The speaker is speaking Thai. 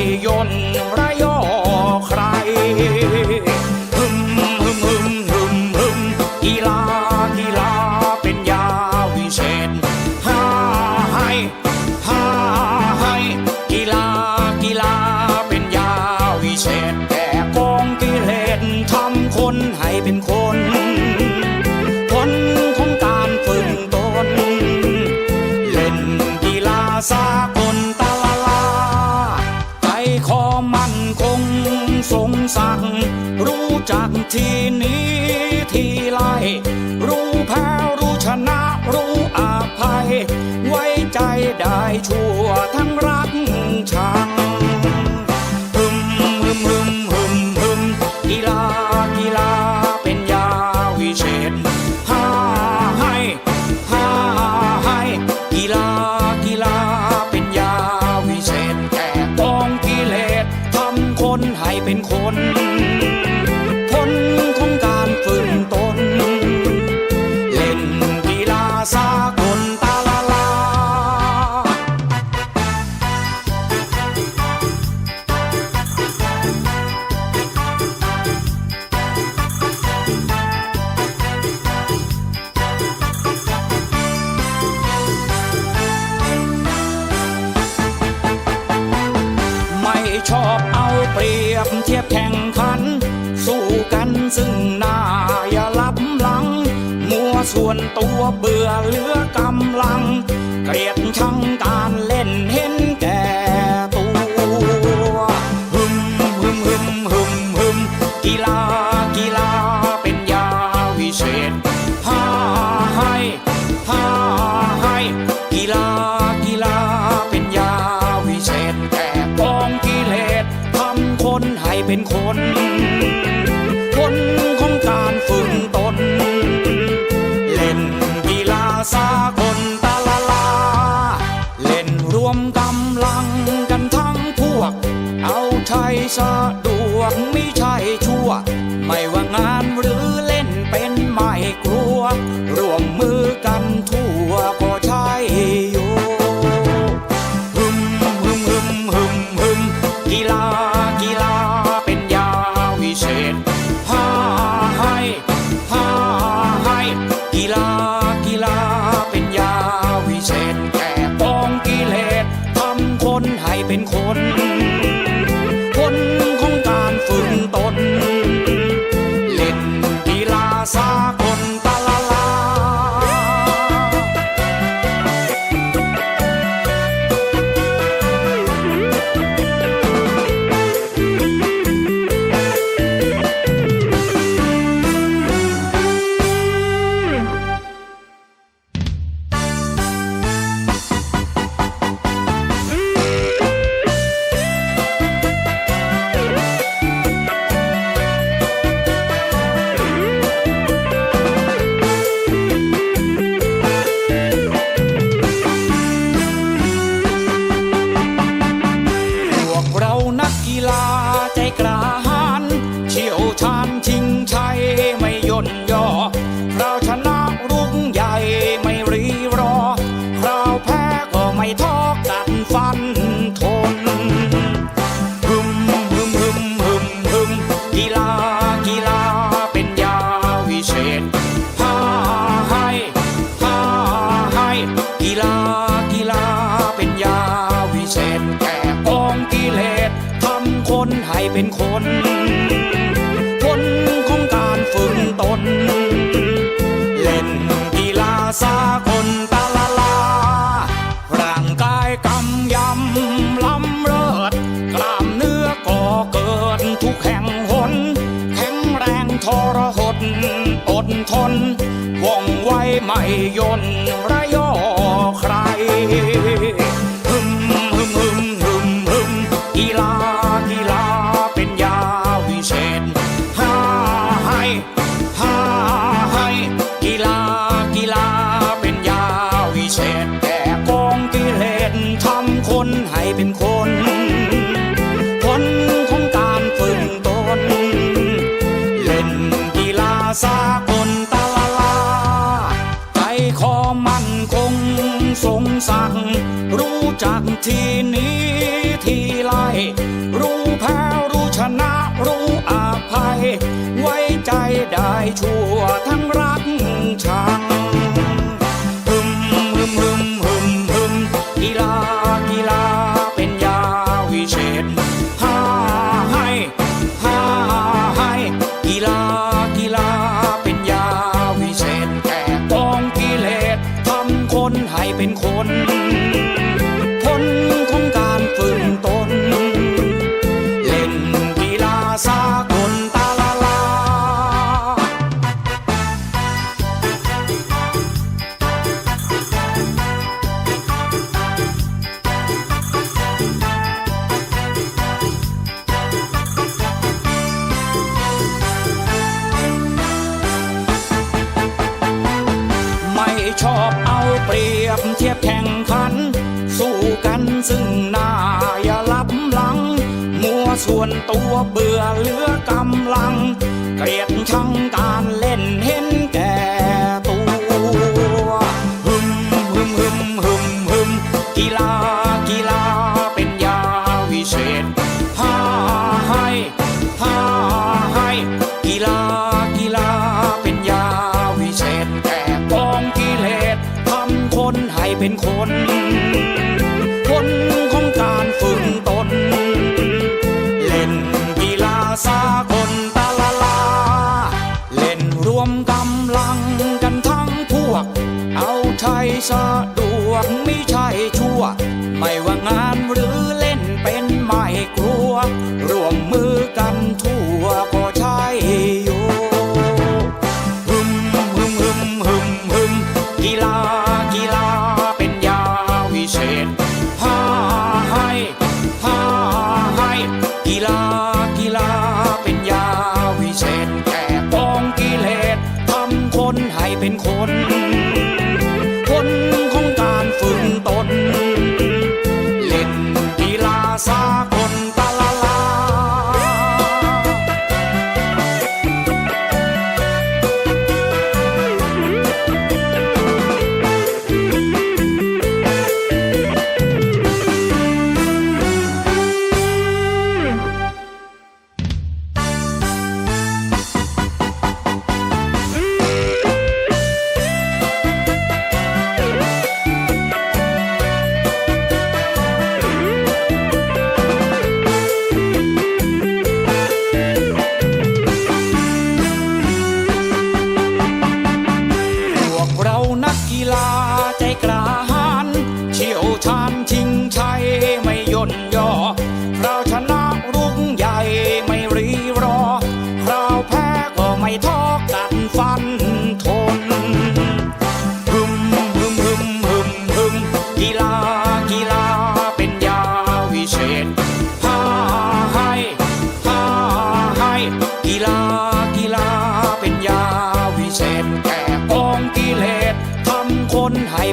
your name. ที่นี้ที่ไร รู้แพ้รู้ชนะรู้อภัย ไว้ใจได้ชั่วทั้งรักชา ทียบแข่งขัน สู้กันซึ่งหน้าอย่าลับหลัง มัวส่วนตัวเบื่อเหลือกำลัง เกลียดชังการเล่นเห็นแก่ตัวหึมหึมหึมหึมหึมกีฬากีฬาเป็นยาวิเศษพาให้พาให้กีฬา เป็นคน คนของการฝึกตน เล่นกีฬาสากลตาลาลา เล่นรวมกำลังกันทั้งพวก เอาไทยสะด เป็นคน คนของการฝึกตน เล่นกีฬาสากลตาลาลา ร่างกายกำยำลำเลิศกล้ามเนื้อก่อเกิดทุกแห่งหน แข็งแรงทรหดอดทนว่องไวไม่ยนระยอใคร ชั่วทั้งรักชังฮึมฮึมฮึมฮึมฮึมกีฬากีฬาเป็นยาวิเศษฮ่าให้ฮ่าให้กีฬากีฬาเป็นยาวิเศษแก่กองกิเลสทำคนให้เป็นคน วนตัวเบื่อเหลือกำลัง เกลียดชังการเล่นเห็นแก่ตัวฮึมฮึมฮึมฮึมฮึมกีฬากีฬาเป็นยาวิเศษฮ่าให้ฮ่าให้กีฬากีฬาเป็นยาวิเศษแก่กองกิเลสทำคนให้เป็นคน